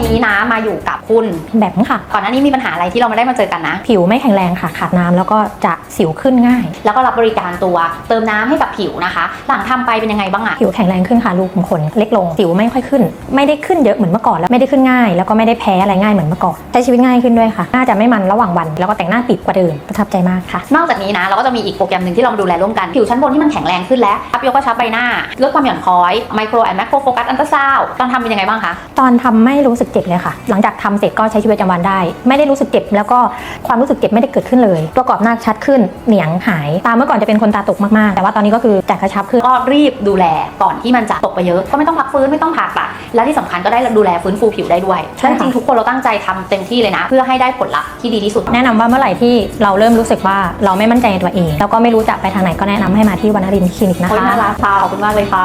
นี้นะมาอยู่กับคุณแบบนี้ค่ะ ก่อนหน้านี้มีปัญหาอะไรที่เราไม่ได้มาเจอกันนะ ผิวไม่แข็งแรงค่ะขาดน้ำแล้วก็จะสิวขึ้นง่าย แล้วก็รับบริการตัวเติมน้ำให้กับผิวนะคะ หลังทำไปเป็นยังไงบ้างอะผิวแข็งแรงขึ้นค่ะรูขุมขนเล็กลงสิวไม่ค่อยขึ้น ไม่ได้ขึ้นเยอะเหมือนเมื่อก่อนแล้วไม่ได้ขึ้นง่าย แล้วก็ไม่ได้แพ้อะไรง่ายเหมือนเมื่อก่อนใช้ชีวิตง่ายขึ้นด้วยค่ะน่าจะไม่มันระหว่างวันแล้วก็แต่งหน้าปิดกว่าเดิมประทับใจมากค่ะ นอกจากนี้นะเราก็จะมีอีกโปรแกรมหนึ่งที่เรามาดูแลร่วมกันผิวชั้นบนที่มันแข็งแรงขึ้นแล้วอัพยกกระชับใบหน้าลดความหย่อนคล้อยไมโครแอนด์แมคโครโฟกัสอันตราซาวตอนทำเป็นยังไงบ้างคะตอนทำไม่รู้สึกเจ็บเลยค่ะ หลังจากทำเสร็จก็ใช้ชีวิตประจำวันได้ ไม่ได้รู้สึกเจ็บแล้วก็ความรู้สึกเจ็บไม่ได้เกิดขึ้นเลยตัวกรอบหน้าชัดขึ้นเหนียงหาย ตามเมื่อก่อนจะเป็นคนตาตกมากๆ แต่ว่าตอนนี้ก็คือแตกกระชับขึ้นก็รีบดูแลก่อนที่มันจะตกไปเยอะก็ไม่ต้องพักฟื้นไม่ต้องผ่าตัดและที่สำคัญก็ได้ดูแลฟื้นฟูผิวได้ด้วยใช่และค่ะจริงๆทุกคนเราตั้งใจทำเต็มที่เลยนะ เพื่อให้ได้ผลลัพธ์ที่ดีที่สุด แนะนำว่าเมื่อไหร่ที่เราเริ่มรู้สึกว่าเราไม่มั่นใจในตัวเอง แล้วก็ไม่รู้จะไปทางไหนก็แนะนำให้มาที่วรรณรินทร์คลินิกนะโอ้ยคะน่ารักค่ะขอบคุณมากเลยค่ะ